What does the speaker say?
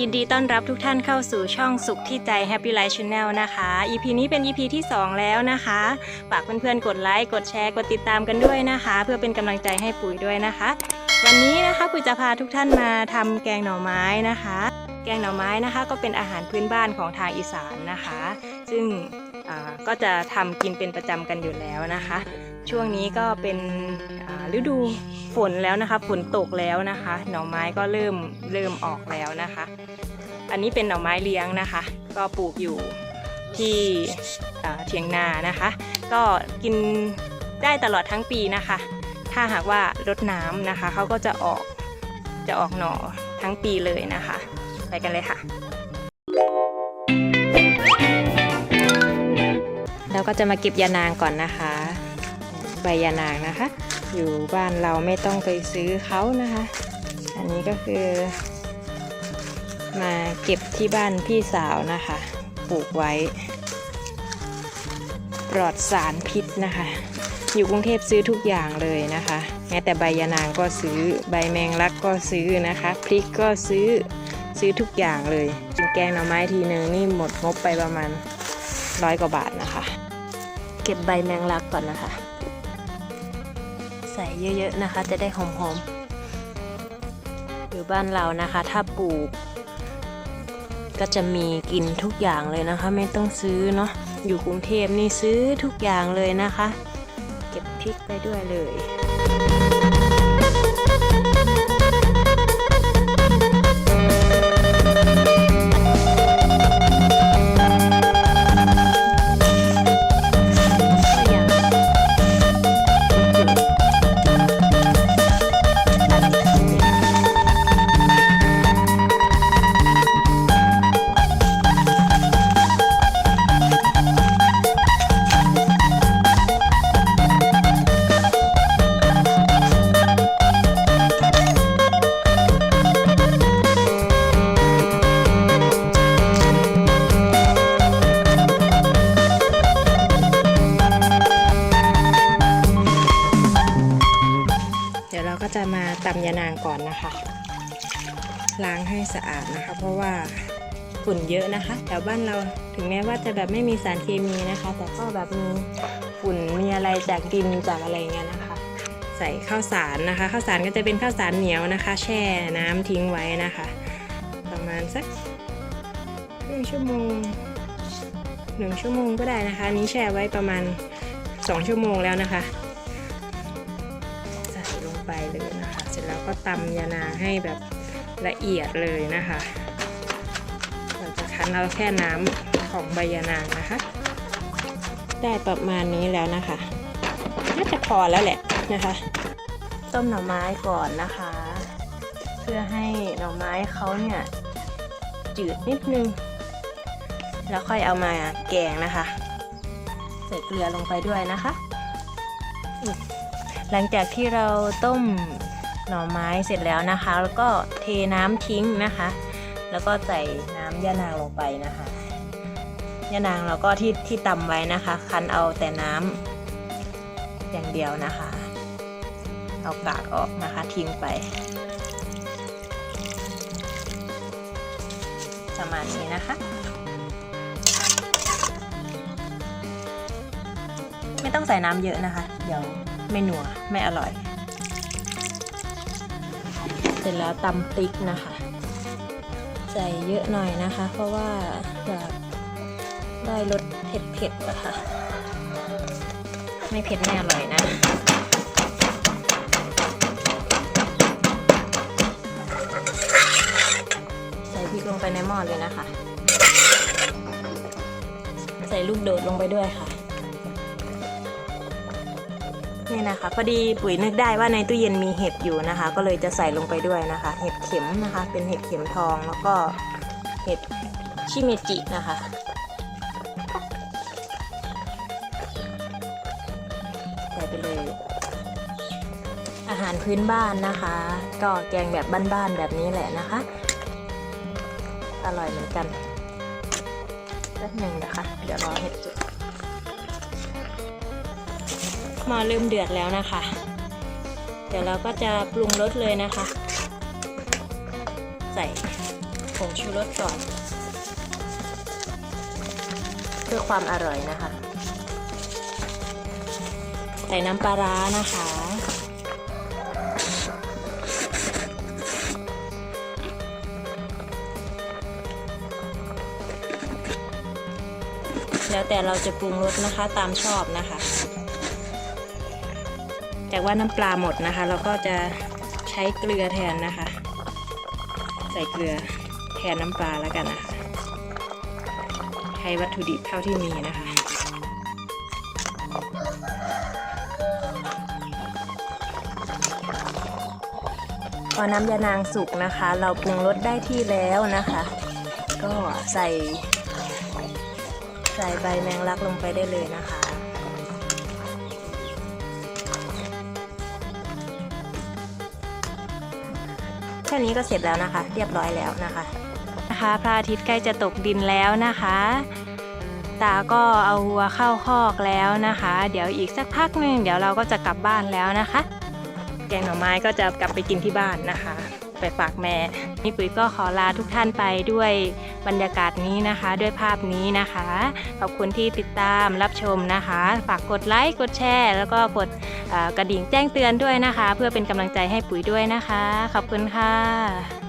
ยินดีต้อนรับทุกท่านเข้าสู่ช่องสุขที่ใจ Happy Life Channel นะคะ EP นี้เป็น EP ที่ 2 แล้วนะคะฝากเพื่อนๆ กดไลค์ กดแชร์ กดติดตามกันด้วยนะคะ เพื่อเป็นกำลังใจให้ปุ๋ยด้วยนะคะ วันนี้นะคะปุ๋ยจะพาทุกท่านมาทำแกงหน่อไม้นะคะ แกงหน่อไม้นะคะ ก็เป็นอาหารพื้นบ้านของทางอีสานนะคะ ซึ่งก็จะทำกินเป็นประจำกันอยู่แล้วนะคะ ช่วงนี้ก็เป็นฤดูฝนแล้วนะคะ ฝนตกแล้วนะคะ หน่อไม้ก็เริ่มเริ่มออกแล้วนะคะ อันนี้เป็นหน่อไม้เลี้ยงนะคะ ก็ปลูกอยู่ที่เถียงนานะคะ ก็กินได้ตลอดทั้งปีนะคะ ถ้าหากว่ารดน้ำนะคะเขาก็จะออกจะออกหน่อทั้งปีเลยนะคะ ไปกันเลยค่ะเราก็จะมาเก็บยานางก่อนนะคะ ใบยานางนะคะ อยู่บ้านเราไม่ต้องไปซื้อเขานะคะ อันนี้ก็คือ มาเก็บที่บ้านพี่สาวนะคะปลูกไว้ ปลอดสารพิษนะคะ อยู่กรุงเทพซื้อทุกอย่างเลยนะคะ แม้แต่ใบยานางก็ซื้อใบแมงลักก็ซื้อนะคะ พริกก็ซื้อซื้อทุกอย่างเลยกินแกงหน่อไม้ทีหนึ่งนี่หมดงบไปประมาณร้อยกว่าบาทนะคะ เก็บใบแมงลักก่อนนะคะ ใส่เยอะๆนะคะ จะได้หอมๆหรือบ้านเรานะคะ ถ้าปลูก ก็จะมีกินทุกอย่างเลยนะคะ ไม่ต้องซื้อเนาะอยู่กรุงเทพนี่ซื้อทุกอย่างเลยนะคะ เก็บพริกไปด้วยเลย ก็จะมาตำยานางก่อนนะคะ ล้างให้สะอาดนะคะ เพราะว่าฝุ่นเยอะนะคะแถวบ้านเราถึงแม้ว่าจะแบบไม่มีสารเคมีนะคะ แต่ก็แบบมีฝุ่นมีอะไรจากดินจากอะไรเงี้ยนะคะ ใส่ข้าวสารนะคะข้าวสารก็จะเป็นข้าวสารเหนียวนะคะ แช่น้ำทิ้งไว้นะคะ ประมาณสักครึ่งชั่วโมงหนึ่งชั่วโมงก็ได้นะคะนนี้แช่ไว้ประมาณสองชั่วโมงแล้วนะคะ ก็ตำยานาให้แบบละเอียดเลยนะคะ เราจะคั้นเอาแค่น้ำของใบยานางนะคะ ได้ประมาณนี้แล้วนะคะ น่าจะพอแล้วแหละนะคะ ต้มหน่อไม้ก่อนนะคะ เพื่อให้หน่อไม้เขาเนี่ยจืดนิดนึง แล้วค่อยเอามาแกงนะคะ ใส่เกลือลงไปด้วยนะคะ หลังจากที่เราต้ม หน่อไม้เสร็จแล้วนะคะ แล้วก็เทน้ำทิ้งนะคะ แล้วก็ใส่น้ำยานางลงไปนะคะยานางเราก็ที่ที่ตำไว้นะคะ คั้นเอาแต่น้ำอย่างเดียวนะคะ เอากากออกนะคะทิ้งไป ประมาณนี้นะคะ ไม่ต้องใส่น้ำเยอะนะคะ เดี๋ยวไม่หนัวไม่อร่อย ร็จแล้วตำพริกนะคะ ใส่เยอะหน่อยนะคะ เพราะว่าอยากได้รสเผ็ดๆนะคะไม่เผ็ดไม่อร่อยนะใส่พริกลงไปในหม้อเลยนะคะ ใส่ลูกโดดลงไปด้วยค่ะ นี่นะคะ พอดีปุ๋ยนึกได้ว่าในตู้เย็นมีเห็ดอยู่นะคะ ก็เลยจะใส่ลงไปด้วยนะคะ เห็ดเข็มนะคะ เป็นเห็ดเข็มทองแล้วก็เห็ดชิเมจินะคะใส่ไปเลย อาหารพื้นบ้านนะคะ ก็แกงแบบบ้านๆแบบนี้แหละนะคะ อร่อยเหมือนกันแป๊บหนึ่งนะคะ เดี๋ยวรอเห็ดจุด หม้อเริ่มเดือดแล้วนะคะ เดี๋ยวเราก็จะปรุงรสเลยนะคะ ใส่ผงชูรสก่อน เพื่อความอร่อยนะคะ ใส่น้ำปลาร้านะคะแล้วแต่เราจะปรุงรสนะคะตามชอบนะคะ แต่ว่าน้ำปลาหมดนะคะ เราก็จะใช้เกลือแทนนะคะ ใส่เกลือแทนน้ำปลาแล้วกันนะคะใช้วัตถุดิบเท่าที่มีนะคะพอน้ำยานางสุกนะคะ เราปรุงรสได้ที่แล้วนะคะ ก็ใส่ ใส่ใบแมงลักลงไปได้เลยนะคะ แค่นี้ก็เสร็จแล้วนะคะ เรียบร้อยแล้วนะคะนะคะพระอาทิตย์ใกล้จะตกดินแล้วนะคะ ตาก็เอาวัวเข้าคอกแล้วนะคะ เดี๋ยวอีกสักพักหนึ่งเดี๋ยวเราก็จะกลับบ้านแล้วนะคะ แกงหน่อไม้ก็จะกลับไปกินที่บ้านนะคะ ไปฝากแม่นี่ปุ๋ยก็ขอลาทุกท่านไปด้วยบรรยากาศนี้นะคะ ด้วยภาพนี้นะคะขอบคุณที่ติดตามรับชมนะคะ ฝากกดไลค์กดแชร์ แล้วก็กด กระดิ่งแจ้งเตือนด้วยนะคะ เพื่อเป็นกำลังใจให้ปุ๋ยด้วยนะคะ ขอบคุณค่ะ